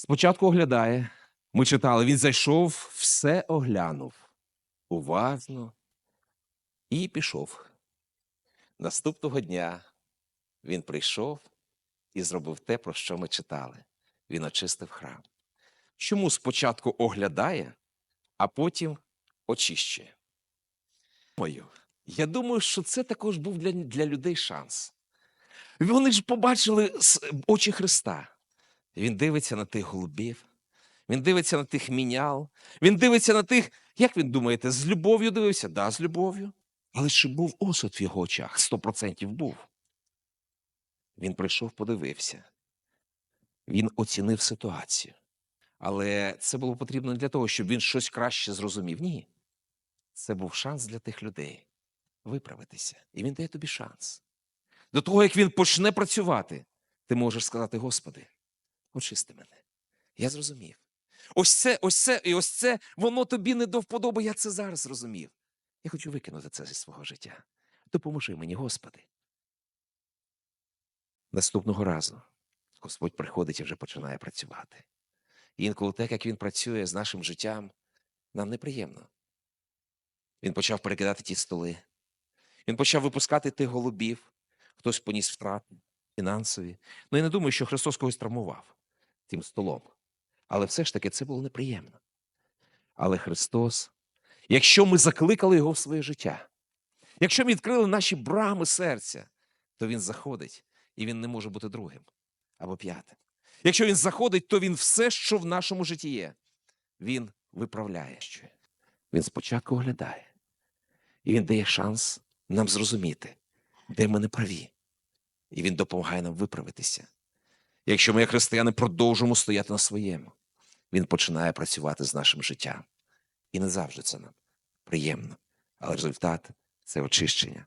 Спочатку оглядає. Ми читали, він зайшов, все оглянув уважно і пішов. Наступного дня він прийшов і зробив те, про що ми читали. Він очистив храм. Чому спочатку оглядає, а потім очищує? Я думаю, що це також був для, для людей шанс. Вони ж побачили очі Христа. Він дивиться на тих голубів, він дивиться на тих мінял, він дивиться на тих, як він думаєте, з любов'ю дивився? Да, з любов'ю. Але чи був осуд в його очах? Сто процентів був. Він прийшов, подивився. Він оцінив ситуацію. Але це було потрібно для того, щоб він щось краще зрозумів. Ні. Це був шанс для тих людей виправитися. І він дає тобі шанс. До того, як він почне працювати, ти можеш сказати: Господи, очисти мене. Я зрозумів. Ось це, ось це і ось це, воно тобі не до вподоби, я це зараз зрозумів. Я хочу викинути це зі свого життя. Допоможи мені, Господи. Наступного разу Господь приходить і вже починає працювати. І інколи так, як він працює з нашим життям, нам неприємно. Він почав перекидати ті столи. Він почав випускати тих голубів, хтось поніс втрати фінансові. Ну, я не думаю, що Христос когось травмував тим столом. Але все ж таки це було неприємно. Але Христос, якщо ми закликали Його в своє життя, якщо ми відкрили наші брами серця, то Він заходить, і Він не може бути другим або п'ятим. Якщо Він заходить, то Він все, що в нашому житті є, Він виправляє. Він спочатку оглядає, і Він дає шанс нам зрозуміти, де ми не праві. І Він допомагає нам виправитися. Якщо ми, як християни, продовжимо стояти на своєму, він починає працювати з нашим життям. І не завжди це нам приємно. Але результат це очищення,